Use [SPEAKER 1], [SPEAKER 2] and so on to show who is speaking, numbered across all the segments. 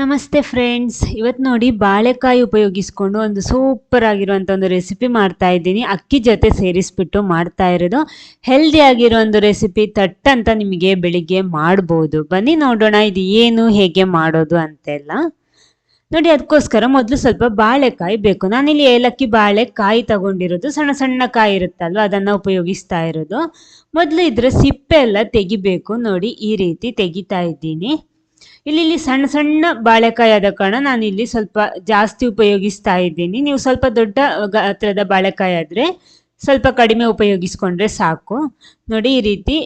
[SPEAKER 1] ನಮಸ್ತೆ ಫ್ರೆಂಡ್ಸ್. ಇವತ್ತು ನೋಡಿ ಬಾಳೆಕಾಯಿ ಉಪಯೋಗಿಸ್ಕೊಂಡು ಒಂದು ಸೂಪರ್ ಆಗಿರುವಂಥ ಒಂದು ರೆಸಿಪಿ ಮಾಡ್ತಾ ಇದ್ದೀನಿ. ಅಕ್ಕಿ ಜೊತೆ ಸೇರಿಸ್ಬಿಟ್ಟು ಮಾಡ್ತಾ ಇರೋದು. ಹೆಲ್ದಿ ಆಗಿರೋ ಒಂದು ರೆಸಿಪಿ ತಟ್ ಅಂತ ನಿಮಗೆ ಬೆಳಿಗ್ಗೆ ಮಾಡ್ಬೋದು. ಬನ್ನಿ ನೋಡೋಣ ಇದು ಏನು, ಹೇಗೆ ಮಾಡೋದು ಅಂತೆಲ್ಲ. ನೋಡಿ ಅದಕ್ಕೋಸ್ಕರ ಮೊದಲು ಸ್ವಲ್ಪ ಬಾಳೆಕಾಯಿ ಬೇಕು. ನಾನಿಲ್ಲಿ ಏಲಕ್ಕಿ ಬಾಳೆಕಾಯಿ ತಗೊಂಡಿರೋದು. ಸಣ್ಣ ಸಣ್ಣ ಕಾಯಿ ಇರುತ್ತಲ್ವ, ಅದನ್ನು ಉಪಯೋಗಿಸ್ತಾ ಇರೋದು. ಮೊದಲು ಇದರ ಸಿಪ್ಪೆ ಎಲ್ಲ ತೆಗಿಬೇಕು. ನೋಡಿ, ಈ ರೀತಿ ತೆಗಿತಾ ಇದ್ದೀನಿ. ಇಲ್ಲಿ ಇಲ್ಲಿ ಸಣ್ಣ ಸಣ್ಣ ಬಾಳೆಕಾಯಿ ಆದ ಕಾರಣ ನಾನು ಇಲ್ಲಿ ಸ್ವಲ್ಪ ಜಾಸ್ತಿ ಉಪಯೋಗಿಸ್ತಾ ಇದ್ದೀನಿ. ನೀವು ಸ್ವಲ್ಪ ದೊಡ್ಡ ಗಾತ್ರದ ಬಾಳೆಕಾಯಿ ಆದರೆ ಸ್ವಲ್ಪ ಕಡಿಮೆ ಉಪಯೋಗಿಸ್ಕೊಂಡ್ರೆ ಸಾಕು. ನೋಡಿ ಈ ರೀತಿ,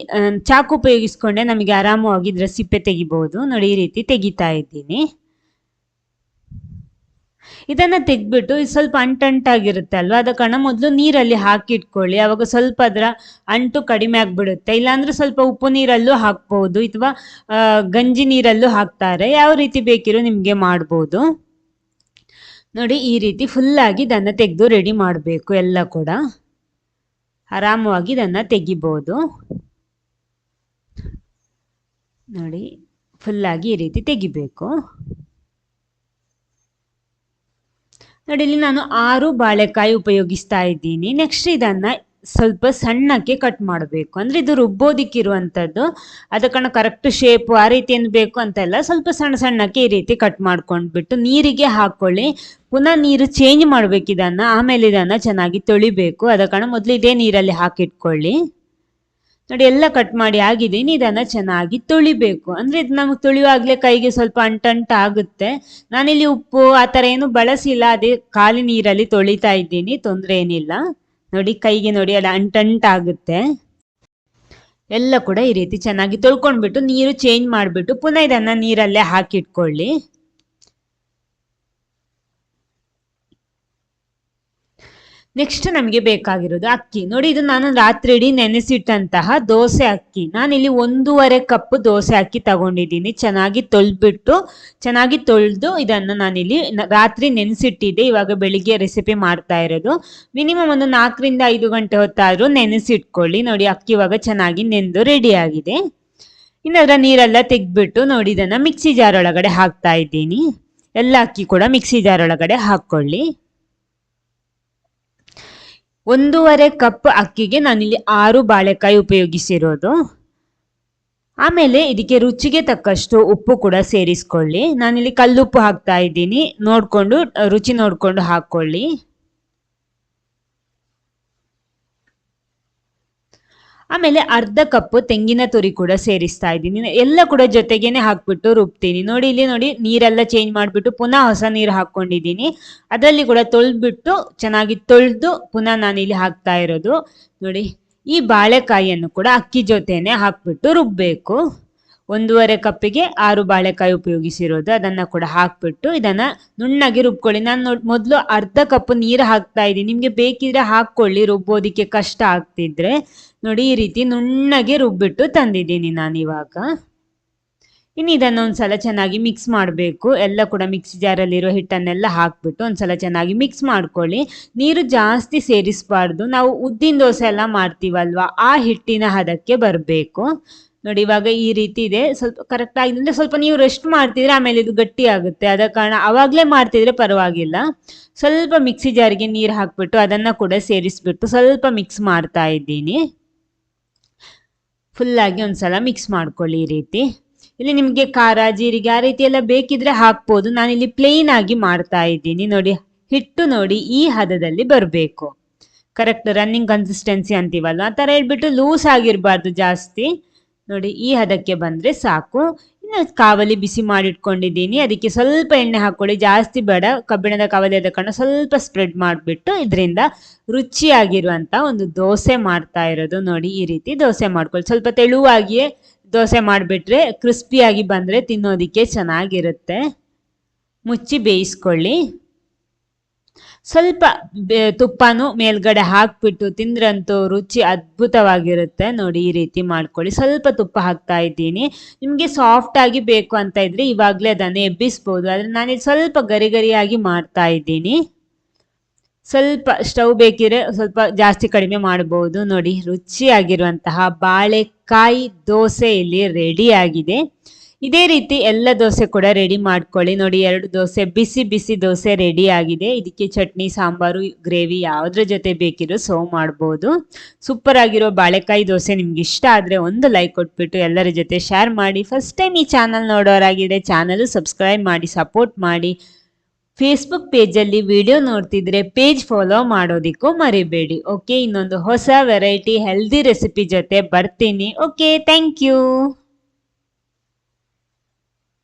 [SPEAKER 1] ಚಾಕು ಉಪಯೋಗಿಸ್ಕೊಂಡೆ ನಮಗೆ ಆರಾಮವಾಗಿ ಇದರ ಸಿಪ್ಪೆ ತೆಗಿಬೋದು. ನೋಡಿ ಈ ರೀತಿ ತೆಗಿತಾ ಇದ್ದೀನಿ. ಇದನ್ನ ತೆಗ್ಬಿಟ್ಟು ಇದು ಸ್ವಲ್ಪ ಅಂಟಂಟಾಗಿರುತ್ತೆ ಅಲ್ವಾ? ಅದ ಕಣ ಮೊದಲು ನೀರಲ್ಲಿ ಹಾಕಿಟ್ಕೊಳ್ಳಿ. ಅವಾಗ ಸ್ವಲ್ಪ ಅದರ ಅಂಟು ಕಡಿಮೆ ಆಗ್ಬಿಡುತ್ತೆ. ಇಲ್ಲಾಂದ್ರೆ ಸ್ವಲ್ಪ ಉಪ್ಪು ನೀರಲ್ಲೂ ಹಾಕ್ಬಹುದು ಅಥವಾ ಗಂಜಿ ನೀರಲ್ಲೂ ಹಾಕ್ತಾರೆ. ಯಾವ ರೀತಿ ಬೇಕಿರೋ ನಿಮ್ಗೆ ಮಾಡ್ಬೋದು. ನೋಡಿ, ಈ ರೀತಿ ಫುಲ್ ಆಗಿ ಇದನ್ನ ತೆಗೆದು ರೆಡಿ ಮಾಡಬೇಕು ಎಲ್ಲ ಕೂಡ. ಆರಾಮವಾಗಿ ಇದನ್ನ ತೆಗಿಬಹುದು ನೋಡಿ ಫುಲ್ ಆಗಿ ಈ ರೀತಿ ತೆಗಿಬೇಕು. ನೋಡಿ, ಇಲ್ಲಿ ನಾನು ಆರು ಬಾಳೆಕಾಯಿ ಉಪಯೋಗಿಸ್ತಾ ಇದ್ದೀನಿ. ನೆಕ್ಸ್ಟ್ ಇದನ್ನ ಸ್ವಲ್ಪ ಸಣ್ಣಕ್ಕೆ ಕಟ್ ಮಾಡಬೇಕು. ಅಂದ್ರೆ ಇದು ರುಬ್ಬೋದಿಕ್ಕಿರುವಂಥದ್ದು ಅದಕ್ಕನ್ನ ಕರೆಕ್ಟ್ ಶೇಪ್ ಆ ರೀತಿ ಏನು ಬೇಕು ಅಂತ ಎಲ್ಲ ಸ್ವಲ್ಪ ಸಣ್ಣ ಸಣ್ಣಕ್ಕೆ ಈ ರೀತಿ ಕಟ್ ಮಾಡ್ಕೊಂಡ್ಬಿಟ್ಟು ನೀರಿಗೆ ಹಾಕೊಳ್ಳಿ. ಪುನಃ ನೀರು ಚೇಂಜ್ ಮಾಡ್ಬೇಕು ಇದನ್ನ. ಆಮೇಲೆ ಇದನ್ನ ಚೆನ್ನಾಗಿ ತೊಳಿಬೇಕು. ಅದಕ್ಕಣ ಮೊದಲು ಇದೇ ನೀರಲ್ಲಿ ಹಾಕಿಟ್ಕೊಳ್ಳಿ. ನೋಡಿ, ಎಲ್ಲ ಕಟ್ ಮಾಡಿ ಆಗಿದೆ ಇದನ್ನ ಚೆನ್ನಾಗಿ ತೊಳಿಬೇಕು. ಅಂದ್ರೆ ಇದು ನಮಗೆ ತೊಳೆಯುವಾಗಲೇ ಕೈಗೆ ಸ್ವಲ್ಪ ಅಂಟಂಟ ಆಗುತ್ತೆ. ನಾನಿಲ್ಲಿ ಉಪ್ಪು ಆ ಥರ ಏನು ಬಳಸಿಲ್ಲ, ಅದೇ ಖಾಲಿ ನೀರಲ್ಲಿ ತೊಳಿತಾ ಇದ್ದೀನಿ, ತೊಂದರೆ ಏನಿಲ್ಲ. ನೋಡಿ, ಕೈಗೆ ನೋಡಿ ಅಲ್ಲ ಅಂಟಂಟ ಆಗುತ್ತೆ. ಎಲ್ಲ ಕೂಡ ಈ ರೀತಿ ಚೆನ್ನಾಗಿ ತೊಳ್ಕೊಂಡ್ಬಿಟ್ಟು ನೀರು ಚೇಂಜ್ ಮಾಡಿಬಿಟ್ಟು ಪುನಃ ಇದನ್ನ ನೀರಲ್ಲೇ ಹಾಕಿಟ್ಕೊಳ್ಳಿ. ನೆಕ್ಸ್ಟ್ ನಮಗೆ ಬೇಕಾಗಿರೋದು ಅಕ್ಕಿ. ನೋಡಿ, ಇದು ನಾನು ರಾತ್ರಿ ಇಡೀ ನೆನೆಸಿಟ್ಟಂತಹ ದೋಸೆ ಅಕ್ಕಿ. ನಾನಿಲ್ಲಿ ಒಂದೂವರೆ ಕಪ್ ದೋಸೆ ಅಕ್ಕಿ ತಗೊಂಡಿದ್ದೀನಿ. ಚೆನ್ನಾಗಿ ತೊಳೆದ್ಬಿಟ್ಟು, ಚೆನ್ನಾಗಿ ತೊಳೆದು ಇದನ್ನು ನಾನಿಲ್ಲಿ ರಾತ್ರಿ ನೆನೆಸಿಟ್ಟಿದ್ದೆ. ಇವಾಗ ಬೆಳಿಗ್ಗೆ ರೆಸಿಪಿ ಮಾಡ್ತಾ ಇರೋದು. ಮಿನಿಮಮ್ ಒಂದು ನಾಲ್ಕರಿಂದ ಐದು ಗಂಟೆ ಹೊತ್ತಾದರೂ ನೆನೆಸಿಟ್ಕೊಳ್ಳಿ. ನೋಡಿ, ಅಕ್ಕಿ ಇವಾಗ ಚೆನ್ನಾಗಿ ನೆಂದು ರೆಡಿ ಆಗಿದೆ. ಇನ್ನು ಅದರ ನೀರೆಲ್ಲ ತೆಗೆದ್ಬಿಟ್ಟು ನೋಡಿ, ಇದನ್ನು ಮಿಕ್ಸಿ ಜಾರ್ ಒಳಗಡೆ ಹಾಕ್ತಾ ಇದ್ದೀನಿ. ಎಲ್ಲ ಅಕ್ಕಿ ಕೂಡ ಮಿಕ್ಸಿ ಜಾರ್ ಒಳಗಡೆ ಹಾಕ್ಕೊಳ್ಳಿ. ಒಂದೂವರೆ ಕಪ್ ಅಕ್ಕಿಗೆ ನಾನಿಲ್ಲಿ ಆರು ಬಾಳೆಕಾಯಿ ಉಪಯೋಗಿಸಿರೋದು. ಆಮೇಲೆ ಇದಕ್ಕೆ ರುಚಿಗೆ ತಕ್ಕಷ್ಟು ಉಪ್ಪು ಕೂಡ ಸೇರಿಸ್ಕೊಳ್ಳಿ. ನಾನಿಲ್ಲಿ ಕಲ್ಲುಪ್ಪು ಹಾಕ್ತಾ ಇದ್ದೀನಿ. ನೋಡಿಕೊಂಡು, ರುಚಿ ನೋಡಿಕೊಂಡು ಹಾಕ್ಕೊಳ್ಳಿ. ಆಮೇಲೆ ಅರ್ಧ ಕಪ್ ತೆಂಗಿನ ತುರಿ ಕೂಡ ಸೇರಿಸ್ತಾ ಇದ್ದೀನಿ. ಎಲ್ಲ ಕೂಡ ಜೊತೆಗೇನೆ ಹಾಕ್ಬಿಟ್ಟು ರುಬ್ತೀನಿ. ನೋಡಿ ಇಲ್ಲಿ ನೋಡಿ ನೀರೆಲ್ಲ ಚೇಂಜ್ ಮಾಡಿಬಿಟ್ಟು ಪುನಃ ಹೊಸ ನೀರು ಹಾಕ್ಕೊಂಡಿದ್ದೀನಿ. ಅದರಲ್ಲಿ ಕೂಡ ತೊಳೆದ್ಬಿಟ್ಟು ಚೆನ್ನಾಗಿ ತೊಳೆದು ಪುನಃ ನಾನು ಇಲ್ಲಿ ಹಾಕ್ತಾ ಇರೋದು. ನೋಡಿ ಈ ಬಾಳೆಕಾಯಿಯನ್ನು ಕೂಡ ಅಕ್ಕಿ ಜೊತೆನೆ ಹಾಕ್ಬಿಟ್ಟು ರುಬ್ಬೇಕು. ಒಂದೂವರೆ ಕಪ್ಪಿಗೆ ಆರು ಬಾಳೆಕಾಯಿ ಉಪಯೋಗಿಸಿರೋದು. ಅದನ್ನ ಕೂಡ ಹಾಕ್ಬಿಟ್ಟು ಇದನ್ನ ನುಣ್ಣಗೆ ರುಬ್ಕೊಳ್ಳಿ. ನಾನು ಮೊದಲು ಅರ್ಧ ಕಪ್ ನೀರು ಹಾಕ್ತಾ ಇದ್ದೀನಿ. ನಿಮ್ಗೆ ಬೇಕಿದ್ರೆ ಹಾಕ್ಕೊಳ್ಳಿ. ರುಬ್ಬೋದಿಕ್ಕೆ ಕಷ್ಟ ಆಗ್ತಿದ್ರೆ. ನೋಡಿ, ಈ ರೀತಿ ನುಣ್ಣಗೆ ರುಬ್ಬಿಟ್ಟು ತಂದಿದ್ದೀನಿ ನಾನು ಇವಾಗ. ಇನ್ನು ಇದನ್ನ ಒಂದ್ಸಲ ಚೆನ್ನಾಗಿ ಮಿಕ್ಸ್ ಮಾಡಬೇಕು. ಎಲ್ಲ ಕೂಡ ಮಿಕ್ಸಿ ಜಾರಲ್ಲಿರೋ ಹಿಟ್ಟನ್ನೆಲ್ಲ ಹಾಕ್ಬಿಟ್ಟು ಒಂದ್ಸಲ ಚೆನ್ನಾಗಿ ಮಿಕ್ಸ್ ಮಾಡ್ಕೊಳ್ಳಿ. ನೀರು ಜಾಸ್ತಿ ಸೇರಿಸಬಾರ್ದು. ನಾವು ಉದ್ದಿನ ದೋಸೆ ಎಲ್ಲ ಮಾಡ್ತೀವಲ್ವಾ? ಆ ಹಿಟ್ಟಿನ ಹದಕ್ಕೆ ಬರಬೇಕು. ನೋಡಿ, ಇವಾಗ ಈ ರೀತಿ ಇದೆ. ಸ್ವಲ್ಪ ಕರೆಕ್ಟ್ ಆಗಿದೆ ಅಂದ್ರೆ ಸ್ವಲ್ಪ ನೀವು ರೆಸ್ಟ್ ಮಾಡ್ತಿದ್ರೆ ಆಮೇಲೆ ಇದು ಗಟ್ಟಿ ಆಗುತ್ತೆ. ಆದ ಕಾರಣ ಅವಾಗಲೇ ಮಾಡ್ತಿದ್ರೆ ಪರವಾಗಿಲ್ಲ. ಸ್ವಲ್ಪ ಮಿಕ್ಸಿ ಜಾರಿಗೆ ನೀರು ಹಾಕ್ಬಿಟ್ಟು ಅದನ್ನ ಕೂಡ ಸೇರಿಸ್ಬಿಟ್ಟು ಸ್ವಲ್ಪ ಮಿಕ್ಸ್ ಮಾಡ್ತಾ ಇದ್ದೀನಿ. ಫುಲ್ ಆಗಿ ಒಂದ್ಸಲ ಮಿಕ್ಸ್ ಮಾಡ್ಕೊಳ್ಳಿ ಈ ರೀತಿ. ಇಲ್ಲಿ ನಿಮಗೆ ಖಾರ, ಜೀರಿಗೆ ಆ ರೀತಿ ಎಲ್ಲ ಬೇಕಿದ್ರೆ ಹಾಕ್ಬೋದು. ನಾನಿಲ್ಲಿ ಪ್ಲೇನ್ ಆಗಿ ಮಾಡ್ತಾ ಇದ್ದೀನಿ. ನೋಡಿ, ಹಿಟ್ಟು ನೋಡಿ ಈ ಹದದಲ್ಲಿ ಬರಬೇಕು. ಕರೆಕ್ಟ್ ರನ್ನಿಂಗ್ ಕನ್ಸಿಸ್ಟೆನ್ಸಿ ಅಂತೀವಲ್ಲ ಆ ಥರ ಹೇಳ್ಬಿಟ್ಟು ಲೂಸ್ ಆಗಿರಬಾರ್ದು ಜಾಸ್ತಿ. ನೋಡಿ, ಈ ಹದಕ್ಕೆ ಬಂದರೆ ಸಾಕು. ಇನ್ನು ಕಾವಲಿ ಬಿಸಿ ಮಾಡಿಟ್ಕೊಂಡಿದ್ದೀನಿ. ಅದಕ್ಕೆ ಸ್ವಲ್ಪ ಎಣ್ಣೆ ಹಾಕ್ಕೊಳ್ಳಿ. ಜಾಸ್ತಿ ಬೇಡ. ಕಬ್ಬಿಣದ ಕಾವಲಿ ಅದ ಕಾರಣ ಸ್ವಲ್ಪ ಸ್ಪ್ರೆಡ್ ಮಾಡಿಬಿಟ್ಟು ಇದರಿಂದ ರುಚಿಯಾಗಿರುವಂಥ ಒಂದು ದೋಸೆ ಮಾಡ್ತಾ ಇರೋದು ನೋಡಿ, ಈ ರೀತಿ ದೋಸೆ ಮಾಡ್ಕೊಳ್ಳಿ. ಸ್ವಲ್ಪ ತೆಳುವಾಗಿಯೇ ದೋಸೆ ಮಾಡಿಬಿಟ್ರೆ ಕ್ರಿಸ್ಪಿಯಾಗಿ ಬಂದರೆ ತಿನ್ನೋದಕ್ಕೆ ಚೆನ್ನಾಗಿರುತ್ತೆ. ಮುಚ್ಚಿ ಬೇಯಿಸ್ಕೊಳ್ಳಿ. ಸ್ವಲ್ಪ ತುಪ್ಪನೂ ಮೇಲ್ಗಡೆ ಹಾಕ್ಬಿಟ್ಟು ತಿಂದ್ರಂತೂ ರುಚಿ ಅದ್ಭುತವಾಗಿರುತ್ತೆ. ನೋಡಿ, ಈ ರೀತಿ ಮಾಡ್ಕೊಳ್ಳಿ. ಸ್ವಲ್ಪ ತುಪ್ಪ ಹಾಕ್ತಾ ಇದ್ದೀನಿ. ನಿಮಗೆ ಸಾಫ್ಟ್ ಆಗಿ ಬೇಕು ಅಂತ ಇದ್ರೆ ಇವಾಗಲೇ ಅದನ್ನು ಎಬ್ಬಿಸ್ಬೋದು. ಆದರೆ ನಾನು ಸ್ವಲ್ಪ ಗರಿ ಗರಿಯಾಗಿ ಮಾಡ್ತಾ ಇದ್ದೀನಿ. ಸ್ವಲ್ಪ ಸ್ಟವ್ ಬೇಕಿದ್ರೆ ಸ್ವಲ್ಪ ಜಾಸ್ತಿ ಕಡಿಮೆ ಮಾಡ್ಬೋದು. ನೋಡಿ, ರುಚಿಯಾಗಿರುವಂತಹ ಬಾಳೆಕಾಯಿ ದೋಸೆ ಇಲ್ಲಿ ರೆಡಿ ಆಗಿದೆ. ಇದೇ ರೀತಿ ಎಲ್ಲ ದೋಸೆ ಕೂಡ ರೆಡಿ ಮಾಡ್ಕೊಳ್ಳಿ. ನೋಡಿ, ಎರಡು ದೋಸೆ, ಬಿಸಿ ಬಿಸಿ ದೋಸೆ ರೆಡಿ ಆಗಿದೆ. ಇದಕ್ಕೆ ಚಟ್ನಿ, ಸಾಂಬಾರು ಗ್ರೇವಿ ಯಾವುದ್ರ ಜೊತೆ ಬೇಕಿರೋ ಸರ್ವ್ ಮಾಡ್ಬೋದು. ಸೂಪರ್ ಆಗಿರೋ ಬಾಳೆಕಾಯಿ ದೋಸೆ ನಿಮ್ಗೆ ಇಷ್ಟ ಆದರೆ ಒಂದು ಲೈಕ್ ಕೊಟ್ಬಿಟ್ಟು ಎಲ್ಲರ ಜೊತೆ ಶೇರ್ ಮಾಡಿ. ಫಸ್ಟ್ ಟೈಮ್ ಈ ಚಾನಲ್ ನೋಡೋರಾಗಿದೆ ಚಾನಲ್ ಸಬ್ಸ್ಕ್ರೈಬ್ ಮಾಡಿ ಸಪೋರ್ಟ್ ಮಾಡಿ. ಫೇಸ್ಬುಕ್ ಪೇಜಲ್ಲಿ ವಿಡಿಯೋ ನೋಡ್ತಿದ್ರೆ ಪೇಜ್ ಫಾಲೋ ಮಾಡೋದಕ್ಕೂ ಮರಿಬೇಡಿ. ಓಕೆ ಇನ್ನೊಂದು ಹೊಸ ವೆರೈಟಿ ಹೆಲ್ದಿ ರೆಸಿಪಿ ಜೊತೆ ಬರ್ತೀನಿ. Okay thank you